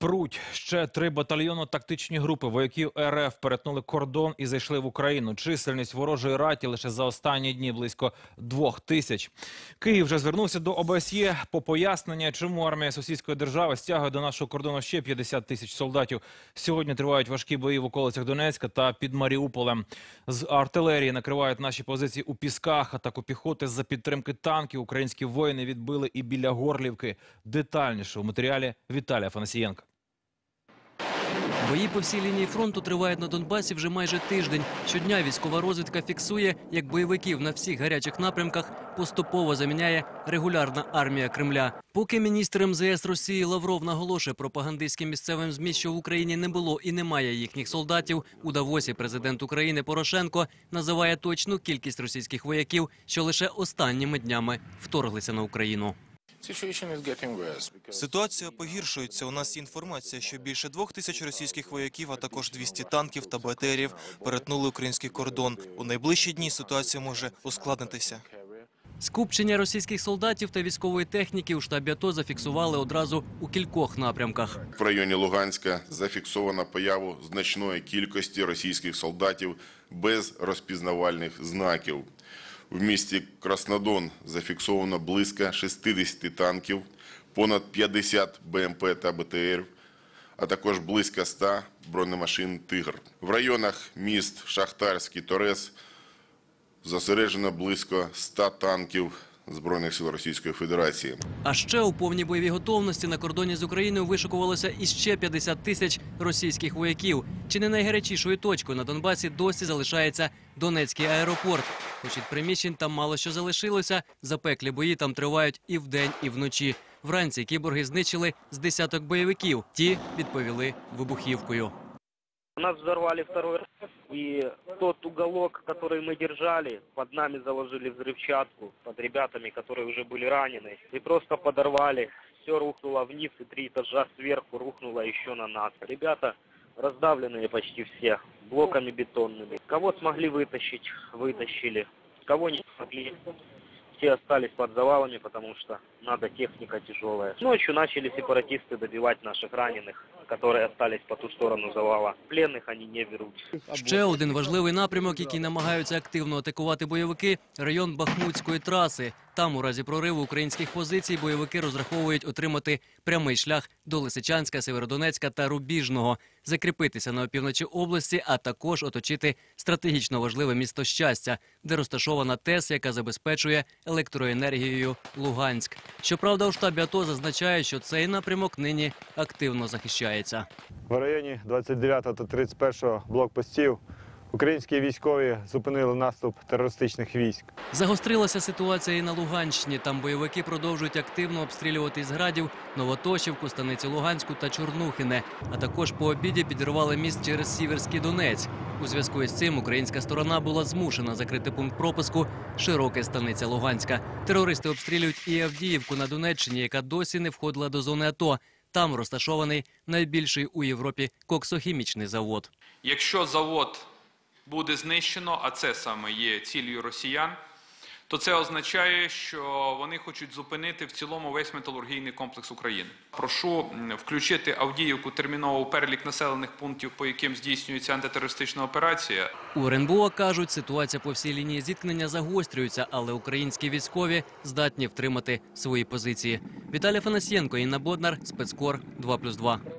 Пруть ще три батальйону тактичні групи вояків РФ перетнули кордон і зайшли в Україну. Чисельність ворожої раті лише за останні дні близько двох тисяч. Київ вже звернувся до ОБСЄ по пояснення, чому армія сусідської держави стягує до нашого кордону ще 50 тисяч солдатів. Сьогодні тривають важкі бої в околицях Донецька та під Маріуполем. З артилерії накривають наші позиції у пісках. Атаку піхоти за підтримки танків. Українські воїни відбили і біля Горлівки. Детальніше у матеріалі Віталія Фанасієнка. Бої по всій лінії фронту тривають на Донбасі вже майже тиждень. Щодня військова розвідка фіксує, як бойовиків на всіх гарячих напрямках поступово заміняє регулярна армія Кремля. Поки міністр МЗС Росії Лавров наголошує пропагандистським місцевим змі, що в Україні не було і немає їхніх солдатів. У Давосі президент України Порошенко називає точну кількість російських вояків, що лише останніми днями вторглися на Україну. Situation is getting worse. Ситуація погіршується. У нас є інформація, що більше двох тисяч російських вояків, а також 200 танків та БТРів перетнули український кордон. У найближчі дні ситуація може ускладнитися. Скупчення російських солдатів та військової техніки у штабі АТО зафіксували одразу у кількох напрямках. В районі Луганська зафіксовано появу значної кількості російських солдатів без розпізнавальних знаків. В місті Краснодон зафіксовано близько 60 танків, понад 50 БМП та БТР, а також близько 100 бронемашин «Тигр». В районах міст Шахтарський, Торез зосереджено близько 100 танків Збройних сил Російської Федерації. А ще у повній бойовій готовності на кордоні з Україною вишикувалося іще 50 тисяч російських вояків. Чи не найгарячішою точкою на Донбасі досі залишається Донецький аеропорт. Хоч від приміщень там мало що залишилося, запеклі бої там тривають і вдень, і вночі. Вранці кіборги знищили з десяток бойовиків. Ті відповіли вибухівкою. Нас взорвали второй раз, и тот уголок, который мы держали, под нами заложили взрывчатку, под ребятами, которые уже были ранены, и просто подорвали. Все рухнуло вниз, и три этажа сверху рухнуло еще на нас. Ребята раздавленные почти все, Блоками бетонными. Кого смогли вытащить, вытащили. Кого не смогли, все остались под завалами, потому что надо техника тяжелая. Ночью начали сепаратисты добивать наших раненых, которые остались по ту сторону завала. Пленных они не берут. Ще один важливий напрямок, який намагаються активно атакувати бойовики – район Бахмутської траси. Там, у разі прориву українських позицій, бойовики розраховують отримати прямий шлях до Лисичанська, Северодонецька та Рубіжного, закріпитися на опівночі області, а також оточити стратегічно важливе місто Щастя, де розташована ТЕС, яка забезпечує електроенергією Луганськ. Щоправда, у штабі АТО зазначають, що цей напрямок нині активно захищається. В районі 29 та 31 блокпостів українські військові зупинили наступ терористичних військ. Загострилася ситуація і на Луганщині. Там бойовики продовжують активно обстрілювати з градів Новотошівку, станиці Луганську та Чорнухине. А також по обіді підірвали міст через Сіверський Донець. У зв'язку із цим українська сторона була змушена закрити пункт пропуску широке станиця Луганська. Терористи обстрілюють і Авдіївку на Донеччині, яка досі не входила до зони АТО. Там розташований найбільший у Європі коксохімічний завод. Якщо завод буде знищено, а це саме є цілею росіян, то це означає, що вони хочуть зупинити в цілому весь металургійний комплекс України. Прошу включити Авдіївку терміново у перелік населених пунктів, по яким здійснюється антитерористична операція. У РНБО кажуть, ситуація по всій лінії зіткнення загострюється, але українські військові здатні втримати свої позиції. Віталій Фанасьєнко, Інна Боднар, спецкор 2+,2.